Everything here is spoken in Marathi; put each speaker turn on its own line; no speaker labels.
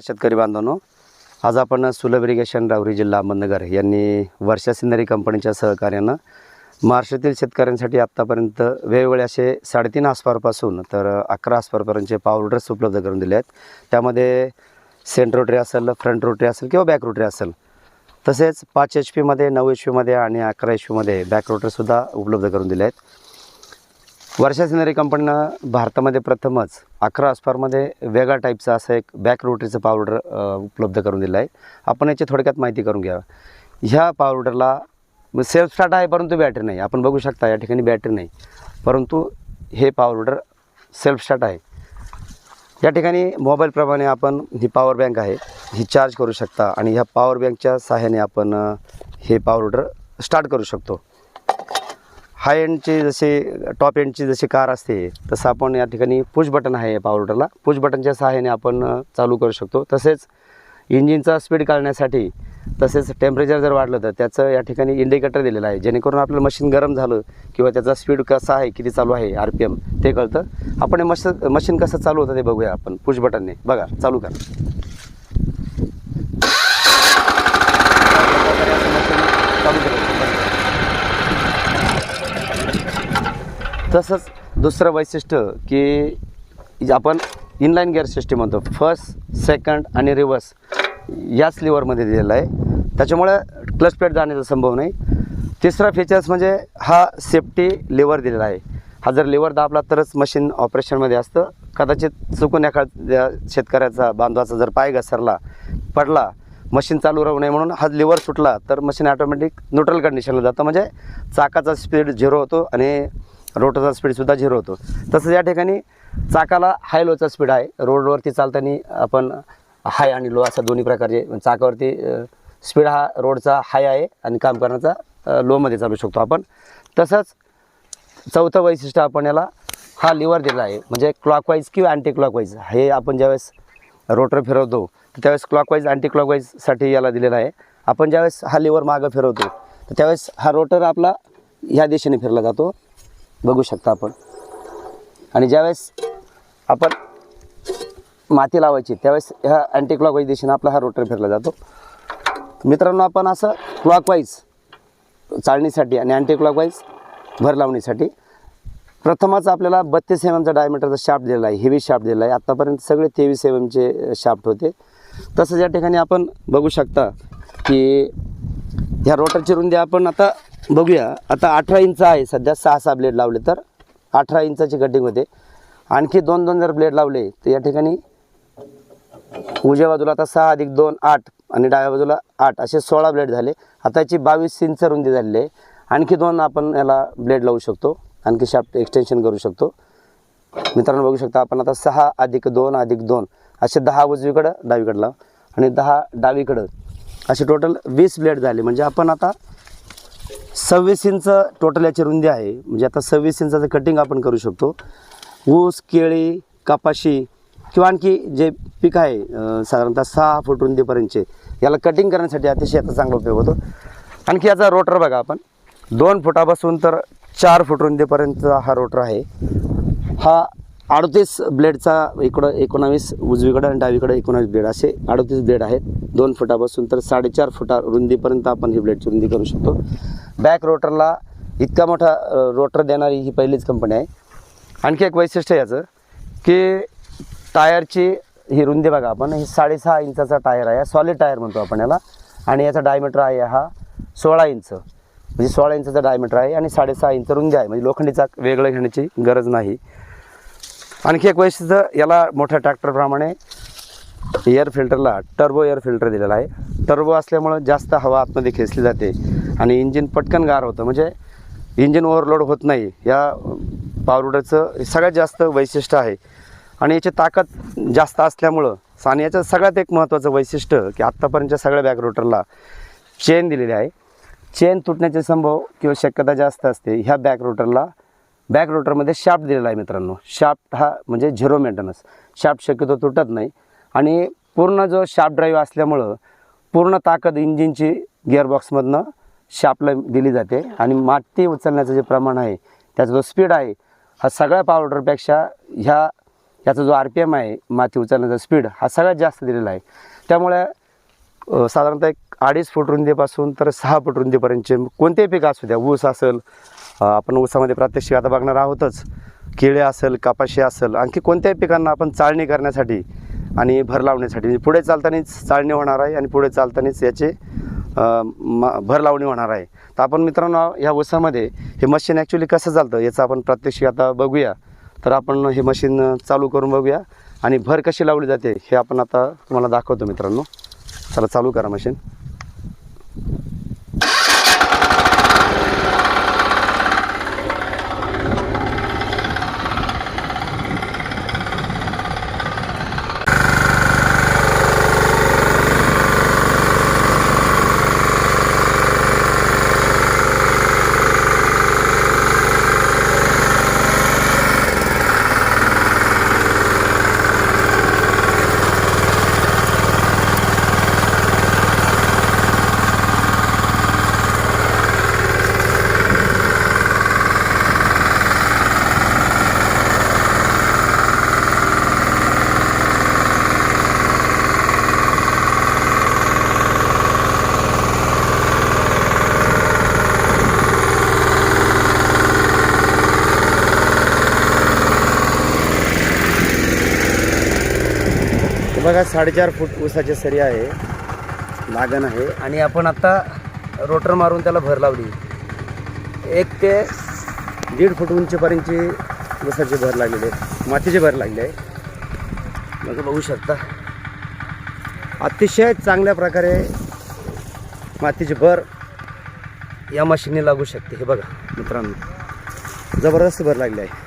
शेतकरी बांधवांनो. आज आपण सुलभ इरिगेशन रावरी जिल्हा अहमदनगर यांनी वर्षा सिंधरी कंपनीच्या सहकार्यानं महाराष्ट्रातील शेतकऱ्यांसाठी आत्तापर्यंत वेगवेगळे असे साडेतीन आसपारपासून तर अकरा आसपारपर्यंतचे पावडर्स उपलब्ध करून दिले आहेत. त्यामध्ये सेंट रोटरी असेल फ्रंट रोटरी असेल किंवा बॅक रोटरी असेल. तसेच पाच एच पीमध्ये नऊ एच पीमध्ये आणि अकरा एच पीमध्ये बॅक रोटरसुद्धा उपलब्ध करून दिले आहेत. वर्षा सिनेरी कंपनीनं भारतामध्ये प्रथमच अकरा आसपारमध्ये वेगळा टाईपचं असं एक बॅक रोटरीचं पावडर उपलब्ध करून दिलं आहे. आपण याची थोडक्यात माहिती करून घ्या ह्या पावडरला सेल्फ स्टार्ट आहे परंतु बॅटरी नाही. आपण बघू शकता या ठिकाणी बॅटरी नाही. परंतु हे पावडर सेल्फ स्टार्ट आहे. या ठिकाणी मोबाईलप्रमाणे आपण ही पॉवर बँक आहे ही चार्ज करू शकता आणि ह्या पॉवर बँकच्या सहाय्याने आपण हे पावडर स्टार्ट करू शकतो. हाय एंडची जशी टॉप एंडची जशी कार असते तसं आपण या ठिकाणी पुश बटन आहे या पुश बटनच्या सहाय्याने आपण चालू करू शकतो. तसेच इंजिनचा स्पीड काढण्यासाठी तसेच टेम्परेचर जर वाढलं तर त्याचं या ठिकाणी इंडिकेटर दिलेलं आहे. जेणेकरून आपलं मशीन गरम झालं किंवा त्याचा स्पीड कसा आहे किती चालू आहे आर पी एम ते कळतं. आपण हे मश मशीन कसं चालू होतं ते बघूया आपण पुश बटनने बघा चालू करा. तसंच दुसरं वैशिष्ट्य की आपण इनलाईन गिअर सिस्टीम म्हणतो. फर्स्ट सेकंड आणि रिव्हर्स याच लिव्हरमध्ये दिलेला आहे. त्याच्यामुळे क्लच प्लेट जाण्याचा संभव नाही. तिसरा फीचर्स म्हणजे हा सेफ्टी लिव्हर दिलेला आहे. हा जर लिव्हर दाबला तरच मशीन ऑपरेशनमध्ये असतं. कदाचित चुकून एखाद्या शेतकऱ्याचा बांधवाचा जर पाय घसरला पडला मशीन चालू राहू नये म्हणून हा लिव्हर सुटला तर मशीन ऑटोमॅटिक न्यूट्रल कंडिशनला जातं. म्हणजे चाकाचा स्पीड झिरो होतो आणि रोटरचा स्पीडसुद्धा झिरो होतो. तसंच या ठिकाणी चाकाला हाय लोचा स्पीड आहे. रोडवरती चालताना आपण हाय आणि लो असा दोन्ही प्रकारचे चाकावरती स्पीड हा रोडचा हाय आहे आणि काम करण्याचा लोमध्ये चालू शकतो आपण. तसंच चौथं वैशिष्ट्य आपण याला हा लिव्हर दिला आहे. म्हणजे क्लॉकवाईज किंवा अँटी क्लॉकवाईज हे आपण ज्यावेळेस रोटर फिरवतो त्यावेळेस क्लॉकवाईज अँटी क्लॉकवाईजसाठी याला दिलेला आहे. आपण ज्यावेळेस हा लिव्हर मागं फिरवतो तर त्यावेळेस हा रोटर आपला ह्या दिशेने फिरला जातो. बघू शकता आपण. आणि ज्यावेळेस आपण माती लावायची त्यावेळेस ह्या अँटी क्लॉकवाईज दिशेने आपला हा रोटर फिरला जातो. मित्रांनो आपण असं क्लॉकवाईज चाळणीसाठी आणि अँटी क्लॉकवाईज भर लावणीसाठी प्रथमच आपल्याला बत्तीस एम एमचा डायमीटरचा शाफ्ट दिलेला आहे हेवी शाफ्ट दिलेला आहे. आत्तापर्यंत सगळे तेवीस एम एमचे शाफ्ट होते. तसंच या ठिकाणी आपण बघू शकता की ह्या रोटरची रुंदी आपण आता बघूया. आता अठरा इंच आहे. सध्या सहा सहा ब्लेड लावले तर. अठरा इंचाची कटिंग होते. आणखी दोन दोन जर ब्लेड लावले तर या ठिकाणी उजव्या बाजूला आता सहा अधिक दोन आठ आणि डाव्या बाजूला आठ असे सोळा ब्लेड झाले. आता याची बावीस इंच रुंदी झालेली आहे. आणखी दोन आपण याला ब्लेड लावू शकतो. आणखी शाफ्ट एक्सटेन्शन करू शकतो. मित्रांनो बघू शकता आपण आता सहा अधिक दोन अधिक दोन असे दहा उजवीकडं डावीकडं लाव. आणि दहा डावीकडं असे टोटल वीस ब्लेड झाले. म्हणजे आपण आता सव्वीस इंच टोटल याची रुंदी आहे. म्हणजे आता सव्वीस इंचाचं कटिंग आपण करू शकतो. ऊस केळी कपाशी किंवा आणखी जे पीक आहे साधारणतः सहा फूट रुंदीपर्यंतचे याला कटिंग करण्यासाठी अतिशय याचा चांगला उपयोग होतो. आणखी याचा रोटर बघा आपण. दोन फुटापासून तर चार फूट रुंदीपर्यंत हा रोटर आहे. हा अडतीस ब्लेडचा इकडं एकोणावीस उजवीकडं आणि डावीकडं एकोणावीस ब्लेड. असे अडतीस ब्लेड आहेत. दोन फुटापासून तर साडेचार फुटा रुंदीपर्यंत आपण ही ब्लेडची रुंदी करू शकतो. बॅक रोटरला इतका मोठा रोटर देणारी ही पहिलीच कंपनी आहे. आणखी एक वैशिष्ट्य याचं की टायरची ही रुंदी बघा आपण ही साडेसहा इंचाचा टायर आहे. सॉलिड टायर म्हणतो आपण याला. आणि याचा डायमीटर आहे हा सोळा इंच. म्हणजे सोळा इंचाचा डायमीटर आहे आणि साडेसहा इंच रुंदी आहे. म्हणजे लोखंडी चाक वेगळं घेण्याची गरज नाही. आणखी एक वैशिष्ट्य याला मोठ्या ट्रॅक्टरप्रमाणे एअर फिल्टरला टर्बो एअर फिल्टर दिलेला आहे. टर्बो असल्यामुळं जास्त हवा आतमध्ये खेचली जाते आणि इंजिन पटकन गार होतं. म्हणजे इंजिन ओव्हरलोड होत नाही. या पावरुडरचं सगळ्यात जास्त वैशिष्ट्य आहे. आणि याची ताकद जास्त असल्यामुळं आणि याचं सगळ्यात एक महत्त्वाचं वैशिष्ट्य की आत्तापर्यंतच्या सगळ्या बॅक रोटरला चेन दिलेली आहे. चेन तुटण्याचे संभव किंवा शक्यता जास्त असते ह्या बॅक रोटरला बॅक रोटरमध्ये शाफ्ट दिलेला आहे मित्रांनो. शाफ्ट हा म्हणजे झिरो मेंटेनन्स शाफ्ट शक्यतो तुटत नाही. आणि पूर्ण जो शाफ्ट ड्राईव्ह असल्यामुळं पूर्ण ताकद इंजिनची गिअरबॉक्समधनं शाफ्टला दिली जाते. आणि माती उचलण्याचं जे प्रमाण आहे त्याचा जो स्पीड आहे हा सगळ्या पावडरपेक्षा ह्या याचा जो आर पी एम आहे माती उचलण्याचा स्पीड हा सगळ्यात जास्त दिलेला आहे. त्यामुळे साधारणतः एक अडीच फूट रुंदीपासून तर सहा फूट रुंदीपर्यंतचे कोणतेही पीक असू द्या ऊस असेल आपण ऊसामध्ये प्रात्यक्षिक आता बघणार आहोतच. केळे असेल कपाशी असेल आणखी कोणत्याही पिकांना आपण चाळणी करण्यासाठी आणि भर लावण्यासाठी म्हणजे पुढे चालतानाच चाळणी होणार आहे आणि पुढे चालतानाच याचे भर लावणी होणार आहे. तर आपण मित्रांनो ह्या ऊसामध्ये हे मशीन ॲक्च्युली कसं चालतं याचं आपण प्रात्यक्षिक आता बघूया. तर आपण हे मशीन चालू करून बघूया आणि भर कशी लावली जाते हे आपण आता तुम्हाला दाखवतो मित्रांनो. चला चालू करा मशीन. बघा साडेचार फूट ऊसाची सरी आहे. लागण आहे. आणि आपण आता रोटर मारून त्याला भर लावली. एक ते दीड फूट उंचीपर्यंतची ऊसाची भर लागलेली आहे. मातीची भर लागली आहे. मग बघू शकता. अतिशय चांगल्या प्रकारे मातीची भर या मशीनने लागू शकते. हे बघा. मित्रांनो. जबरदस्त भर लागली आहे.